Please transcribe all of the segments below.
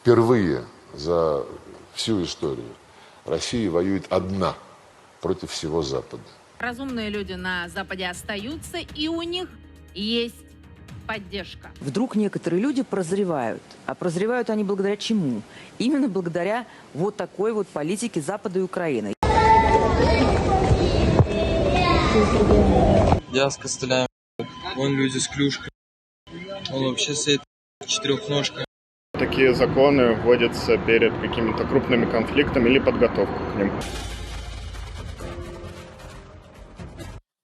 Впервые за всю историю Россия воюет одна против всего Запада. Разумные люди на Западе остаются, и у них есть поддержка. Вдруг некоторые люди прозревают. А прозревают они благодаря чему? Именно благодаря вот такой вот политике Запада и Украины. Я с костылями. Вон люди с клюшкой. Он вообще стоит четырехножка. Такие законы вводятся перед какими-то крупными конфликтами или подготовкой к ним.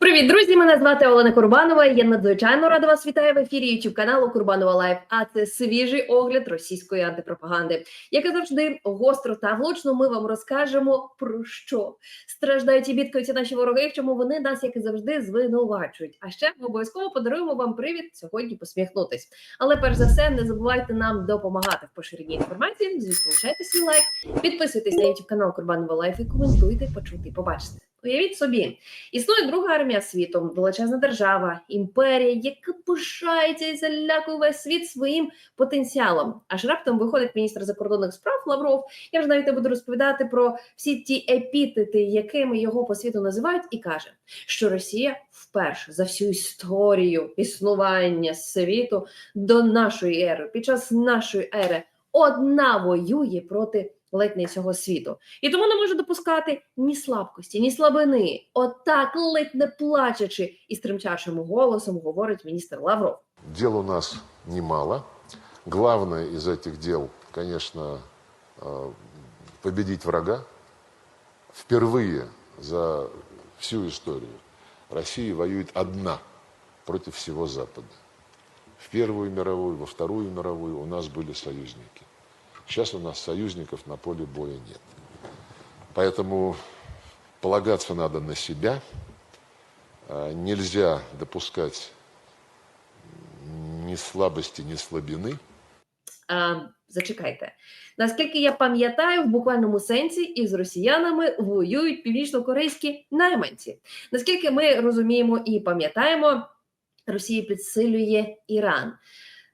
Привіт, друзі! Мене звати Олена Курбанова. Я надзвичайно рада вас вітаю в ефірі YouTube каналу Курбанова Лайв. А це свіжий огляд російської антипропаганди. Як і завжди, гостро та влучно ми вам розкажемо про що страждають і бідкаються наші вороги, в чому вони нас, як і завжди, звинувачують. А ще ми обов'язково подаруємо вам привід сьогодні посміхнутись. Але перш за все, не забувайте нам допомагати в поширенні інформації. Звісно, лайк, підписуйтесь на YouTube канал Курбанова Лайф і коментуйте, почути, побачите. Уявіть собі, існує друга армія світу, величезна держава, імперія, яка пишається і залякує весь світ своїм потенціалом. Аж раптом виходить міністр закордонних справ Лавров. Я вже навіть не буду розповідати про всі ті епітети, якими його по світу називають, і каже, що Росія вперше за всю історію існування світу до нашої ери, під час нашої ери, одна воює проти ледь не всього світу. І тому не може допускати ні слабкості, ні слабини. Отак, ледь не плачучи і стримчачим голосом говорить міністр Лавров. Дел у нас немало. Главное из этих дел, конечно, э, победить врага. Впервые за всю историю Россия воюет одна против всего Запада. В Первую мировую, во Вторую мировую у нас были союзники. Сейчас у нас союзников на поле боя нет. Поэтому полагаться надо на себя. Э, Нельзя допускать ни слабости, ни слабины. А, зачекайте. Наскільки я пам'ятаю, в буквальному сенсі із росіянами воюють північно-корейські найманці. Наскільки ми розуміємо і пам'ятаємо, Росія підсилює Іран.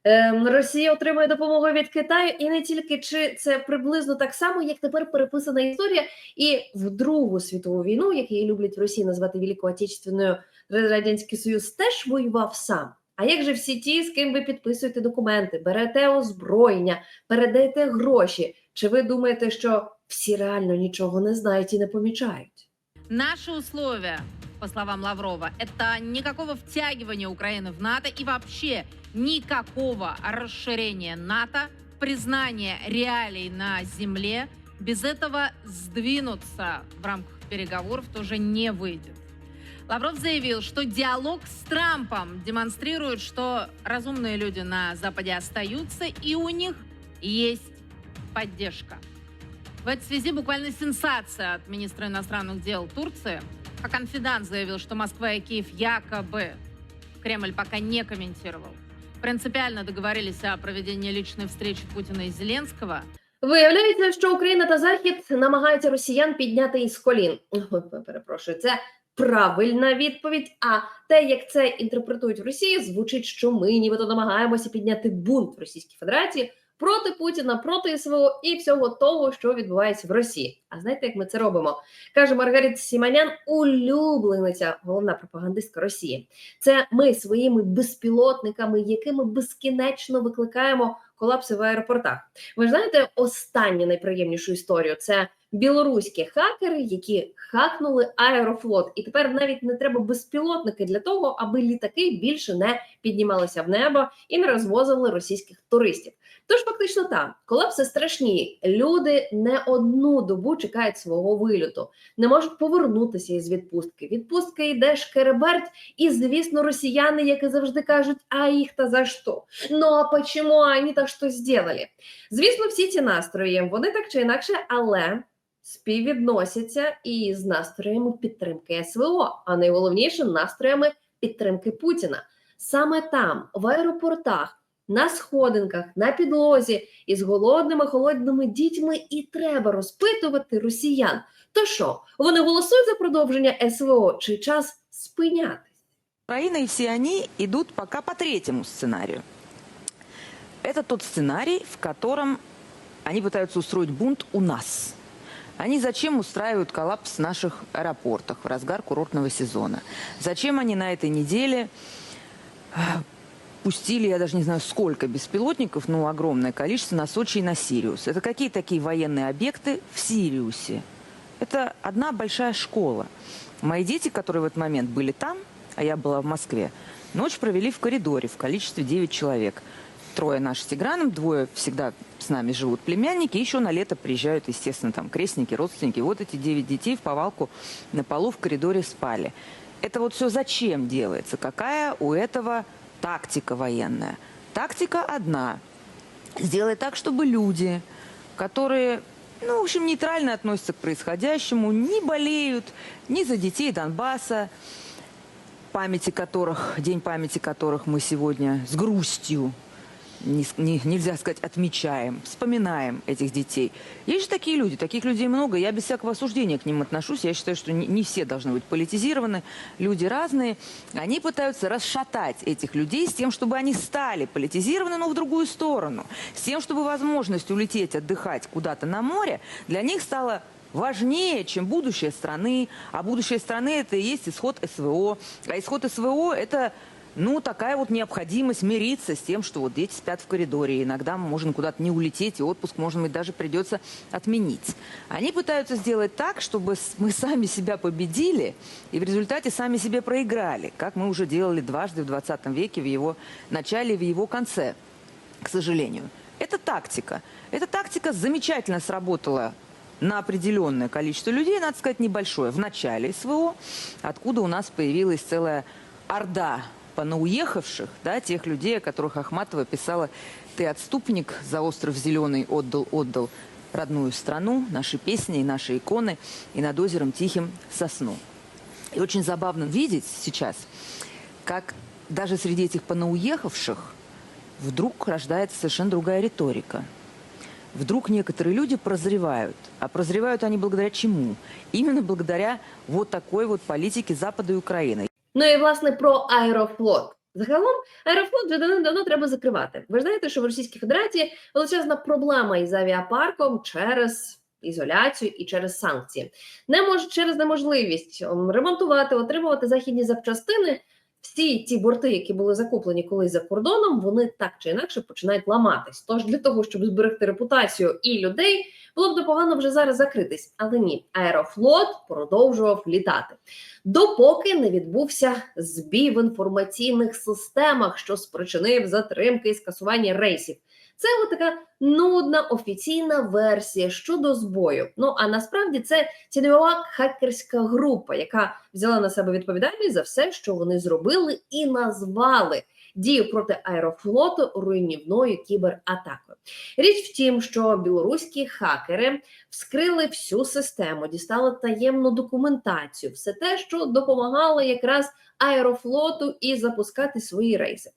Ем, Росія отримує допомогу від Китаю, і не тільки чи це приблизно так само, як тепер переписана історія, і в Другу світову війну, яку її люблять в Росії назвати Великою Отечественною, Радянський Союз теж воював сам. А як же всі ті, з ким ви підписуєте документи, берете озброєння, передаєте гроші? Чи ви думаєте, що всі реально нічого не знають і не помічають? Наши условия, по словам Лаврова, это никакого втягивания Украины в НАТО и вообще никакого расширения НАТО, признание реалий на земле. Без этого сдвинуться в рамках переговоров тоже не выйдет. Лавров заявил, что диалог с Трампом демонстрирует, что разумные люди на Западе остаются, и у них есть поддержка. В этой связи буквально сенсация от министра иностранных дел Турции. А конфидант заявил, что Москва и Киев якобы Кремль пока не комментировал. Принципиально договорились о проведении личной встречи Путина и Зеленского. Виявляється, що Україна та Захід намагаються росіян підняти із колін. Перепрошую, це правильна відповідь. А те, як це інтерпретують в Росії, звучить, що ми нібито намагаємося підняти бунт в Російській Федерації проти Путіна, проти СВО і всього того, що відбувається в Росії. А знаєте, як ми це робимо? каже Маргарита Сіманян, улюблениця, головна пропагандистка Росії. Це ми своїми безпілотниками, якими безкінечно викликаємо колапси в аеропортах. Ви ж знаєте останню найприємнішу історію? Це білоруські хакери, які хакнули аерофлот, і тепер навіть не треба безпілотники для того, аби літаки більше не піднімалися в небо і не розвозили російських туристів. Тож фактично там колапси страшні. Люди не одну добу чекають свого вильоту, не можуть повернутися із відпустки. Відпустка йде шкереберть, і звісно, росіяни, як і завжди кажуть, а їх та за що? Ну а почему вони так що зробили? Звісно, всі ці настрої вони так чи інакше, але співвідносяться і з настроями підтримки СВО, а найголовніше настроями підтримки Путіна Саме там, в аеропортах, на сходинках, на підлозі із голодними холодними дітьми і треба розпитувати росіян. То що, вони голосують за продовження СВО чи час спинятись? Украина и все они идут пока по третьему сценарию. Это тот сценарий, в котором они пытаются устроить бунт у нас. Они зачем устраивают коллапс в наших аэропортах в разгар курортного сезона? Зачем они на этой неделе э, пустили, я даже не знаю сколько беспилотников, но огромное количество на Сочи и на Сириус? Это какие такие военные объекты в Сириусе? Это одна большая школа. Мои дети, которые в этот момент были там, а я была в Москве, ночь провели в коридоре в количестве 9 человек. Трое наши с Тиграном, двое всегда с нами живут племянники, еще на лето приезжают, естественно, там крестники, родственники. Вот эти 9 детей в повалку на полу в коридоре спали. Это вот все зачем делается? Какая у этого тактика военная? Тактика одна. Сделать так, чтобы люди, которые ну, в общем, нейтрально относятся к происходящему, не болеют ни за детей Донбасса, памяти которых, день памяти которых мы сегодня с грустью, не не- нельзя сказать, отмечаем, вспоминаем этих детей. Есть же такие люди, таких людей много, я без всякого осуждения к ним отношусь, я считаю, что не, не все должны быть политизированы, люди разные, они пытаются расшатать этих людей с тем, чтобы они стали политизированы, но в другую сторону, с тем, чтобы возможность улететь отдыхать куда-то на море для них стала важнее, чем будущее страны. А будущее страны это и есть исход СВО. А исход СВО это ну, такая вот необходимость мириться с тем, что вот дети спят в коридоре. Иногда можно куда-то не улететь, и отпуск, может быть, даже придется отменить. Они пытаются сделать так, чтобы мы сами себя победили, и в результате сами себе проиграли, как мы уже делали дважды в 20 веке, в его начале и в его конце, к сожалению. Это тактика. Эта тактика замечательно сработала на определенное количество людей, надо сказать, небольшое, в начале СВО, откуда у нас появилась целая орда понауехавших, да, тех людей, о которых Ахматова писала «Ты отступник, за остров зеленый отдал, отдал родную страну, наши песни и наши иконы, и над озером тихим сосну». И очень забавно видеть сейчас, как даже среди этих понауехавших вдруг рождается совершенно другая риторика. Вдруг некоторые люди прозревают. А прозревают они благодаря чему? Именно благодаря вот такой вот политике Запада и Украины. Ну і власне про аерофлот. Загалом аерофлот вже давно треба закривати. Ви знаєте, що в Російській Федерації величезна проблема із авіапарком через ізоляцію і через санкції. Не мож через неможливість ем, ремонтувати, отримувати західні запчастини. Всі ті борти, які були закуплені колись за кордоном, вони так чи інакше починають ламатись. Тож для того, щоб зберегти репутацію і людей, було б непогано вже зараз закритись. Але ні, аерофлот продовжував літати допоки не відбувся збій в інформаційних системах, що спричинив затримки і скасування рейсів. Це от така нудна офіційна версія щодо збою. Ну а насправді це тіньова хакерська група, яка взяла на себе відповідальність за все, що вони зробили, і назвали дію проти аерофлоту руйнівною кібератакою. Річ в тім, що білоруські хакери вскрили всю систему, дістали таємну документацію, все те, що допомагало якраз аерофлоту і запускати свої рейси.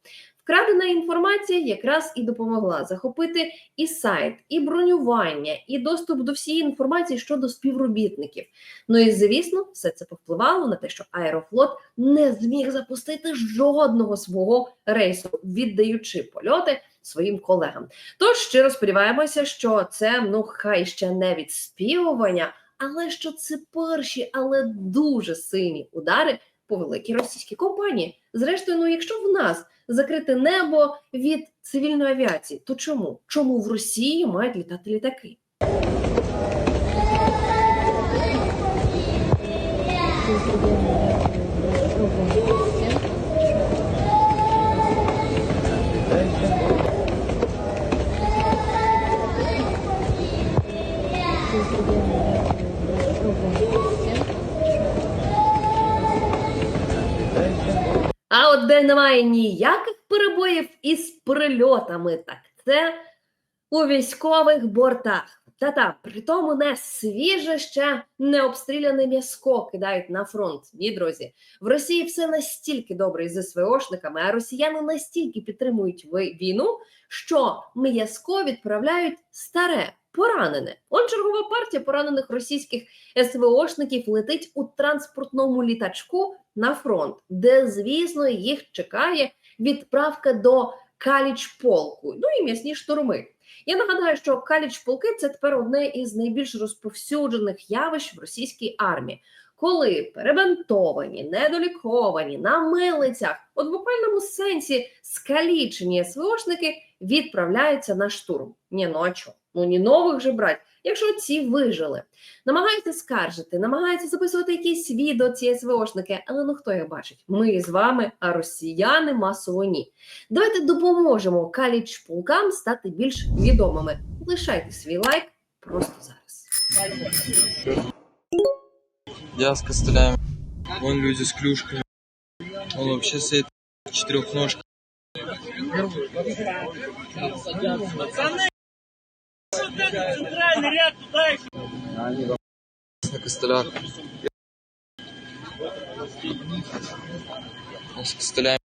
Вкрадена інформація якраз і допомогла захопити і сайт, і бронювання, і доступ до всієї інформації щодо співробітників. Ну і звісно, все це повпливало на те, що Аерофлот не зміг запустити жодного свого рейсу, віддаючи польоти своїм колегам. Тож щиро сподіваємося, що це ну хай ще не відспівування, але що це перші, але дуже сильні удари по великій російській компанії. Зрештою, ну якщо в нас закрите небо від цивільної авіації, то чому? Чому в Росії мають літати літаки? Thank от немає ніяких перебоїв із прильотами, так це у військових бортах. Та-та, при тому не свіже ще не обстріляне м'яско кидають на фронт. Ні, друзі, в Росії все настільки добре із СВОшниками, а росіяни настільки підтримують війну, що м'яско відправляють старе, поранене. Он чергова партія поранених російських СВОшників летить у транспортному літачку на фронт, де, звісно, їх чекає відправка до Каліч полку, ну і м'ясні штурми. Я нагадаю, що каліч полки це тепер одне із найбільш розповсюджених явищ в російській армії. Коли перебентовані, недоліковані, на милицях, от в буквальному сенсі скалічені СВОшники відправляються на штурм. Ні, чо? Ну ні нових же брать, якщо ці вижили. Намагаються скаржити, намагаються записувати якісь відео ці СВОшники, але ну хто їх бачить? Ми з вами, а росіяни масово ні. Давайте допоможемо каліч полкам стати більш відомими. Лишайте свій лайк просто зараз. Я с костылями. Вон люди с клюшками. Он вообще стоит в четырехножках. На костылях. Он с костылями.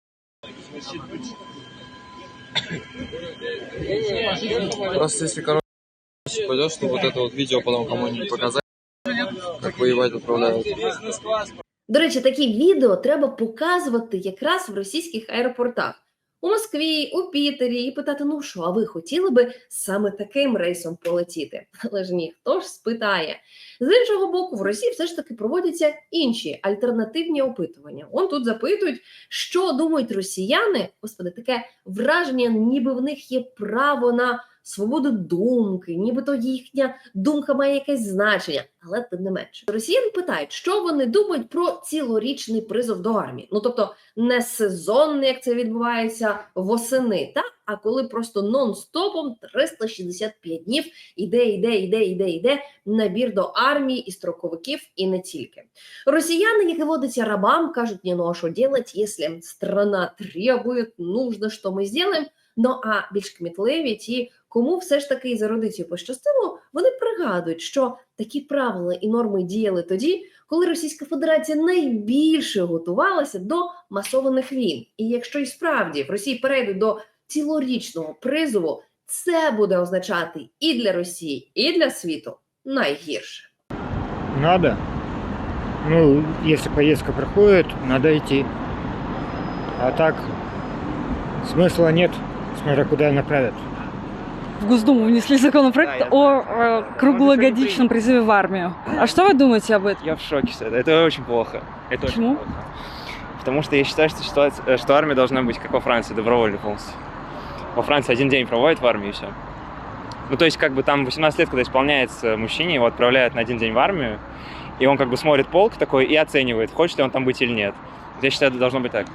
Просто если короче пойдешь, ну вот это вот видео потом кому-нибудь показать, как воевать отправляют. До речі, такі відео треба показувати якраз в російських аеропортах. У Москві, у Пітері, і питати: ну що, а ви хотіли би саме таким рейсом полетіти? Але ж ніхто ж спитає. З іншого боку, в Росії все ж таки проводяться інші альтернативні опитування. Он тут запитують, що думають росіяни. Господи, таке враження, ніби в них є право на свободу думки, нібито їхня думка має якесь значення, але тим не менше. Росіян питають, що вони думають про цілорічний призов до армії. Ну тобто не сезонний, як це відбувається восени, та а коли просто нон-стопом 365 днів іде, іде, іде, іде, іде набір до армії і строковиків, і не тільки. Росіяни, які водяться рабам, кажуть, не, ну а що делать, якщо страна требує, нужно, що ми зробимо. Ну а більш кмітливі ті, кому все ж таки за родицею пощастило, вони пригадують, що такі правила і норми діяли тоді, коли Російська Федерація найбільше готувалася до масованих війн. І якщо і справді в Росії перейдуть до цілорічного призову, це буде означати і для Росії, і для світу найгірше. Надо. Ну, если поездка проходит, надо идти. А так смысла нет, смотря куда направят. в Госдуму внесли законопроект о э, круглогодичном призыве в армию. А что вы думаете об этом? Я в шоке. Это очень плохо. Это очень Почему? плохо. Потому что я считаю, что, ситуация- э, что армия должна быть, как во Франции, добровольной полностью. Во Франции один день проводят в армии и все. Ну, то есть, как бы там 18 лет, когда исполняется мужчине, его отправляют на один день в армию, и он как бы смотрит полк такой и оценивает, хочет ли он там быть или нет. Я считаю, это должно быть так.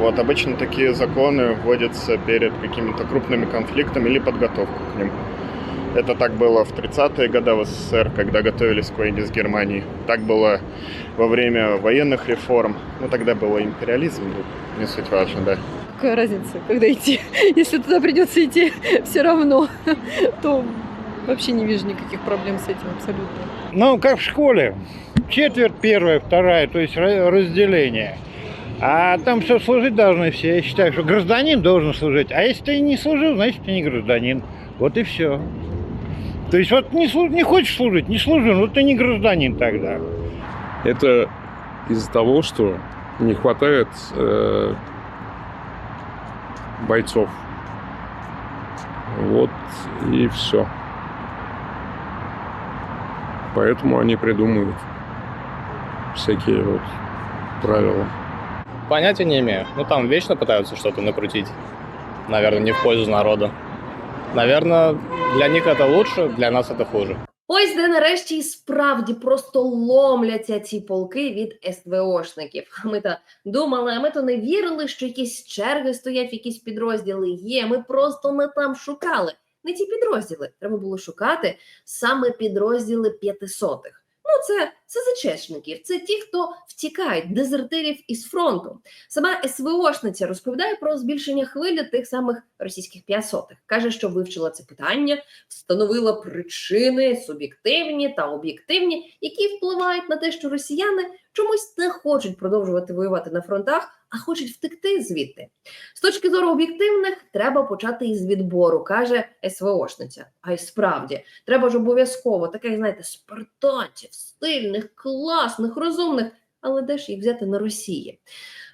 Вот обычно такие законы вводятся перед какими-то крупными конфликтами или подготовку к ним. Это так было в 30-е годы в СССР, когда готовились к войне с Германией. Так было во время военных реформ. Ну, тогда был империализм, ну, не суть важно, да. Какая разница, когда идти? Если туда придется идти все равно, то вообще не вижу никаких проблем с этим абсолютно. Ну, как в школе. Четверть первая, вторая, то есть разделение. А там все служить должны все. Я считаю, что гражданин должен служить. А если ты не служил, значит ты не гражданин. Вот и все. То есть вот не, слу- не хочешь служить, не служи, ну ты не гражданин тогда. Это из-за того, что не хватает э, бойцов. Вот и все. Поэтому они придумывают всякие вот правила. Понятия не имею. Ну, там вечно пытаются что-то накрутить. Наверное, не в пользу народа. Наверное, для них это лучше, для нас это хуже. Ось де нарешті і справді просто ломляться ці полки від СВОшників. Ми то думали, а ми то не вірили, що якісь черги стоять, в якісь підрозділи є. Ми просто не там шукали. Не ті підрозділи. Треба було шукати саме підрозділи п'ятисотих. Ну, це СЗЧшників, це ті, хто втікають, дезертирів із фронту. Сама СВОшниця розповідає про збільшення хвилі тих самих російських п'ятсотих. Каже, що вивчила це питання, встановила причини суб'єктивні та об'єктивні, які впливають на те, що росіяни чомусь не хочуть продовжувати воювати на фронтах, а хочуть втекти звідти. З точки зору об'єктивних, треба почати із відбору, каже СВОшниця. А й справді, треба ж обов'язково таких, знаєте, спартанців, стильних, класних, розумних. Але де ж їх взяти на Росії?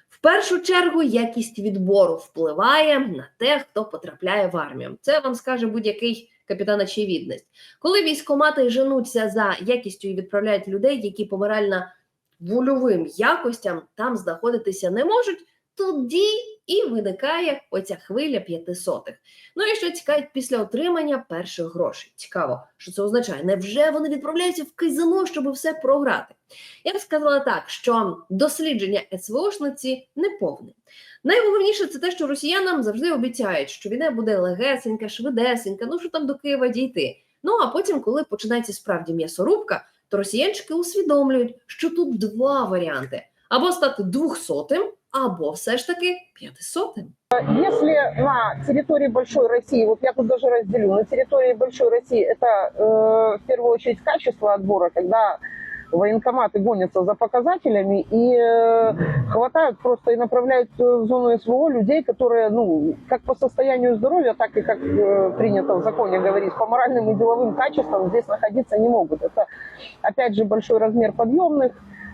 В першу чергу якість відбору впливає на те, хто потрапляє в армію. Це вам скаже будь-який капітан очевидність. Коли військомати женуться за якістю і відправляють людей, які по морально-вольовим якостям там знаходитися не можуть, тоді і виникає оця хвиля п'ятисотих. Ну і що цікавить після отримання перших грошей. Цікаво, що це означає. Невже вони відправляються в казино, щоб все програти? Я б сказала так, що дослідження СВОшниці неповне. Найголовніше це те, що росіянам завжди обіцяють, що війна буде легесенька, швидесенька, ну що там до Києва дійти. Ну а потім, коли починається справді м'ясорубка, то росіянчики усвідомлюють, що тут два варіанти: або стати двохсотим, або все ж таки п'ятисотим. Если на территории большой России, вот я тут даже разделю, на территории большой России это э, в первую очередь качество отбора, когда военкоматы гонятся за показателями и э, хватают просто и направляют э, в зону СВО людей, которые, ну, как по состоянию здоровья, так и, как э, принято в законе говорить, по моральным и деловым качествам здесь находиться не могут. Это, опять же, большой размер подъемных,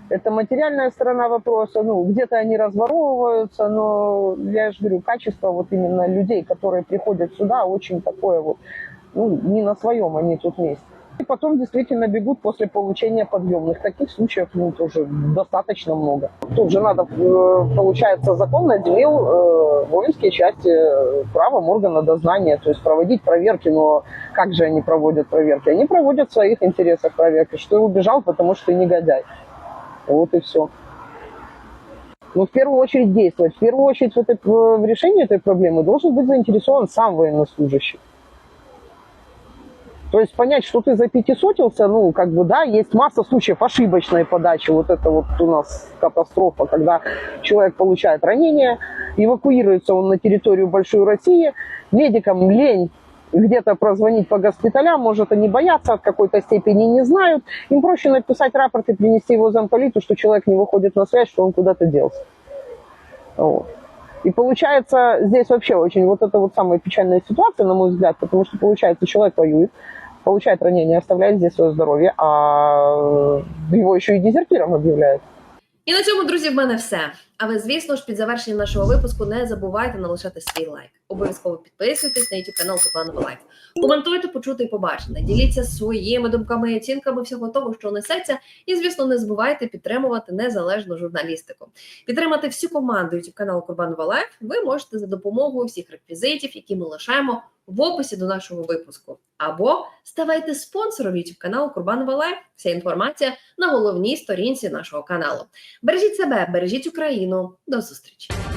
это материальная сторона вопроса, ну, где-то они разворовываются, но я же говорю, качество вот именно людей, которые приходят сюда, очень такое вот, ну, не на своем они тут месте. И потом действительно бегут после получения подъемных. Таких случаев, ну, тоже достаточно много. Тут же надо, э, получается, закон наделил э, воинские части э, правом органа дознания, то есть проводить проверки, но как же они проводят проверки? Они проводят в своих интересах проверки, что и убежал, потому что ты негодяй. Вот и все. Но в первую очередь действовать. В первую очередь в, этой, в решении этой проблемы должен быть заинтересован сам военнослужащий. То есть понять, что ты запятисотился, ну, как бы, да, есть масса случаев ошибочной подачи. Вот это вот у нас катастрофа, когда человек получает ранение, эвакуируется он на территорию Большой России, медикам лень где-то прозвонить по госпиталям, может, они боятся, от какой-то степени не знают. Им проще написать рапорт и принести его замполиту, что человек не выходит на связь, что он куда-то делся. Вот. И получается здесь вообще очень вот это вот самая печальная ситуация, на мой взгляд, потому что получается человек воюет, получает ранение, оставляет здесь свое здоровье, а его еще и дезертиром объявляют. І на цьому, друзі, в мене все. А ви, звісно ж, під завершенням нашого випуску не забувайте налишати свій лайк. Обов'язково підписуйтесь на YouTube канал Курбанова Лайф. Коментуйте, почути і побачене. Діліться своїми думками і оцінками всього того, що несеться. І, звісно, не забувайте підтримувати незалежну журналістику. Підтримати всю команду YouTube каналу Курбанова Лайф ви можете за допомогою всіх реквізитів, які ми лишаємо в описі до нашого випуску. Або ставайте спонсором YouTube каналу Курбанова Лайф. Вся інформація на головній сторінці нашого каналу. Бережіть себе, бережіть Україну. До зустрічі!